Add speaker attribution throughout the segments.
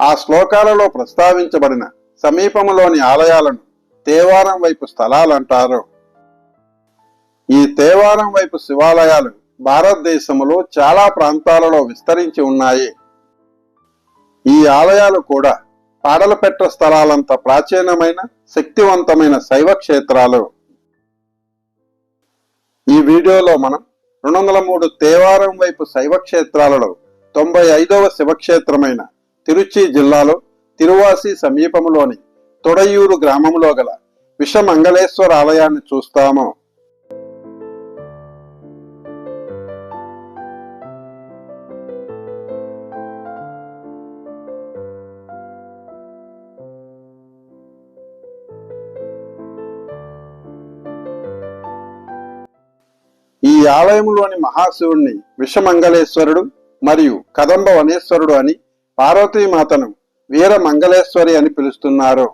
Speaker 1: ఆ శ్లోకాలలో ప్రస్తావించబడిన సమీపంలోని ఆలయాలను తేవారం వైపు స్థలాలంటారు. ఈ తేవారం వైపు శివాలయాలు భారతదేశంలో చాలా ప్రాంతాలలో విస్తరించి ఉన్నాయి. ఈ ఆలయాలు కూడా పాడలపెట్ట స్థలాలంత ప్రాచీనమైన శక్తివంతమైన శైవ క్షేత్రాలు. ఈ వీడియోలో మనం రెండు వందల మూడు తేవారం వైపు శైవ క్షేత్రాలలో తొంభై ఐదవ శివక్షేత్రమైన తిరుచి జిల్లాలో తిరువాసి సమీపంలోని తొడయూరు గ్రామంలో గల విషమంగళేశ్వర ఆలయాన్ని చూస్తాము. ఈ ఆలయంలోని మహాశివుణ్ణి విషమంగళేశ్వరుడు మరియు కదంబ వనేశ్వరుడు అని పార్వతీమాతను వీర మంగళేశ్వరి అని పిలుస్తున్నారు.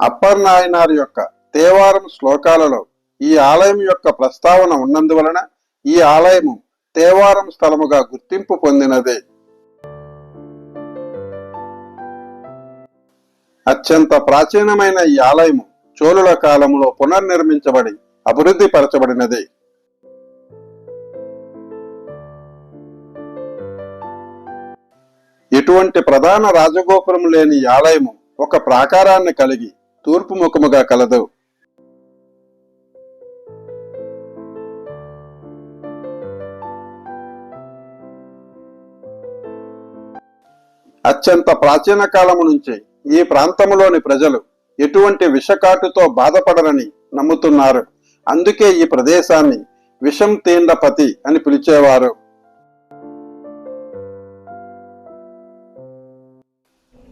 Speaker 1: అప్పర్ నాయనార్ యొక్క తేవారం శ్లోకాలలో ఈ ఆలయం యొక్క ప్రస్తావన ఉన్నందువలన ఈ ఆలయము తేవారం స్థలముగా గుర్తింపు పొందినదే. అత్యంత ప్రాచీనమైన ఈ ఆలయము చోళుల కాలంలో పునర్నిర్మించబడి అభివృద్ధి పరచబడినది. ఎటువంటి ప్రధాన రాజగోపురం లేని ఆలయము ఒక ప్రాకారాన్ని కలిగి తూర్పు ముఖముగా కలదు. అత్యంత ప్రాచీన కాలము నుంచి ఈ ప్రాంతములోని ప్రజలు ఎటువంటి విషకాటుతో బాధపడరని నమ్ముతున్నారు. అందుకే ఈ ప్రదేశాన్ని విషం తీండపతి అని పిలిచేవారు.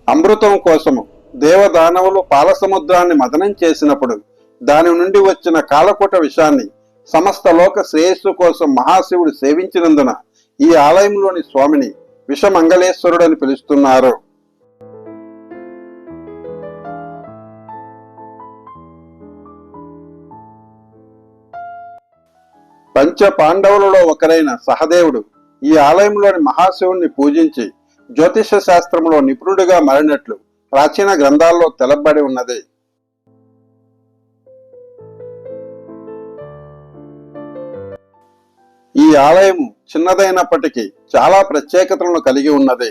Speaker 1: అమృతం కోసము దేవదానవులు పాలసముద్రాన్ని మదనం చేసినప్పుడు దాని నుండి వచ్చిన కాలకూట విషాన్ని సమస్త లోక శ్రేయస్సు కోసం మహాశివుడు సేవించినందున ఈ ఆలయంలోని స్వామిని విషమంగళేశ్వరుడు అని పిలుస్తున్నారు. పంచ పాండవులలో ఒకరైన సహదేవుడు ఈ ఆలయంలోని మహాశివుణ్ణి పూజించి జ్యోతిష శాస్త్రంలో నిపుణుడిగా మారినట్లు ప్రాచీన గ్రంథాల్లో తెలబడి ఉన్నది. ఈ ఆలయం చిన్నదైనప్పటికీ చాలా ప్రత్యేకతలను కలిగి ఉన్నది.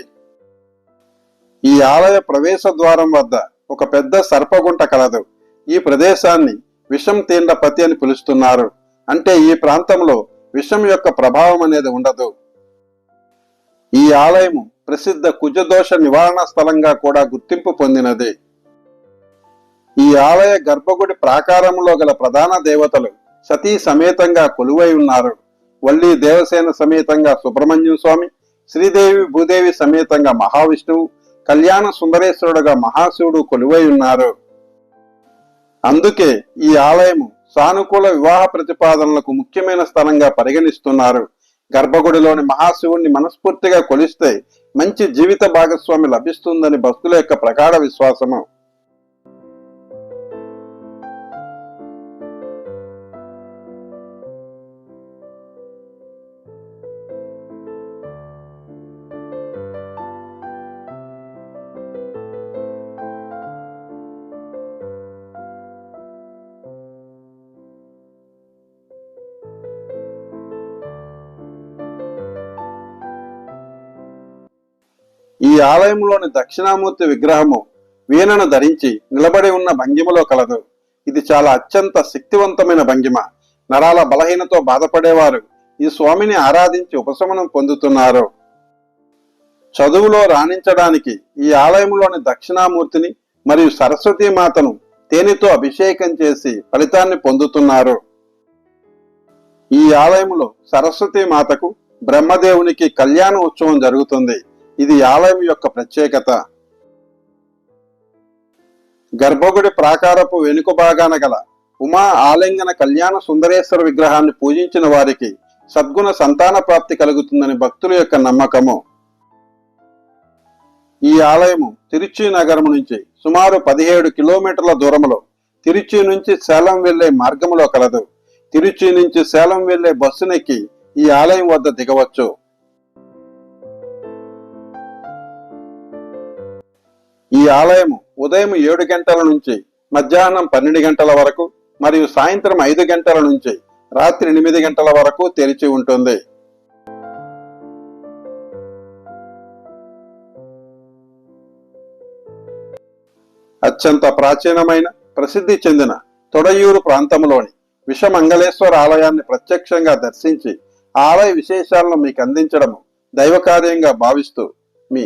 Speaker 1: ఈ ఆలయ ప్రవేశ ద్వారం వద్ద ఒక పెద్ద సర్పగుంట కలదు. ఈ ప్రదేశాన్ని విషం తీండపతి అని పిలుస్తున్నారు. అంటే ఈ ప్రాంతంలో విషం యొక్క ప్రభావం అనేది ఉండదు. ఈ ఆలయము ప్రసిద్ధ కుజదోష నివారణ స్థలంగా కూడా గుర్తింపు పొందినది. ఈ ఆలయ గర్భగుడి ప్రాకారంలో గల ప్రధాన దేవతలు సతీ సమేతంగా కొలువై ఉన్నారు. వల్లి దేవసేన సమేతంగా సుబ్రహ్మణ్యం స్వామి శ్రీదేవి భూదేవి సమేతంగా మహావిష్ణువు కళ్యాణ సుందరేశ్వరుడుగా మహాశివుడు కొలువై ఉన్నారు. అందుకే ఈ ఆలయము సానుకూల వివాహ ప్రతిపాదనలకు ముఖ్యమైన స్థలంగా పరిగణిస్తున్నారు. గర్భగుడిలోని మహాశివుణ్ణి మనస్ఫూర్తిగా కొలిస్తే మంచి జీవిత భాగస్వామి లభిస్తుందని భక్తుల యొక్క ప్రగాఢ విశ్వాసము. ఈ ఆలయంలోని దక్షిణామూర్తి విగ్రహము వీణను ధరించి నిలబడి ఉన్న భంగిమలో కలదు. ఇది చాలా అత్యంత శక్తివంతమైన భంగిమ. నరాల బలహీనతో బాధపడేవారు ఈ స్వామిని ఆరాధించి ఉపశమనం పొందుతున్నారు. చదువులో రాణించడానికి ఈ ఆలయంలోని దక్షిణామూర్తిని మరియు సరస్వతీ మాతను తేనెతో అభిషేకం చేసి ఫలితాన్ని పొందుతున్నారు. ఈ ఆలయంలో సరస్వతీ మాతకు బ్రహ్మదేవునికి కళ్యాణ ఉత్సవం జరుగుతుంది. ఇది ఆలయం యొక్క ప్రత్యేకత. గర్భగుడి ప్రాకారపు వెనుక భాగాన గల ఉమా ఆలింగన కళ్యాణ సుందరేశ్వర విగ్రహాన్ని పూజించిన వారికి సద్గుణ సంతాన ప్రాప్తి కలుగుతుందని భక్తుల యొక్క నమ్మకము. ఈ ఆలయము తిరుచి నగరం నుంచి సుమారు పదిహేడు కిలోమీటర్ల దూరంలో తిరుచి నుంచి సేలం వెళ్ళే మార్గములో కలదు. తిరుచి నుంచి సేలం వెళ్ళే బస్సునెక్కి ఈ ఆలయం వద్ద దిగవచ్చు. ఈ ఆలయము ఉదయం ఏడు గంటల నుంచి మధ్యాహ్నం పన్నెండు గంటల వరకు మరియు సాయంత్రం ఐదు గంటల నుంచి రాత్రి ఎనిమిది గంటల వరకు తెరిచి ఉంటుంది. అత్యంత ప్రాచీనమైన ప్రసిద్ధి చెందిన తొడయూరు ప్రాంతంలోని విషమంగళేశ్వర ఆలయాన్ని ప్రత్యక్షంగా దర్శించి ఆలయ విశేషాలను మీకు అందించడము దైవ కార్యంగా భావిస్తూ మీ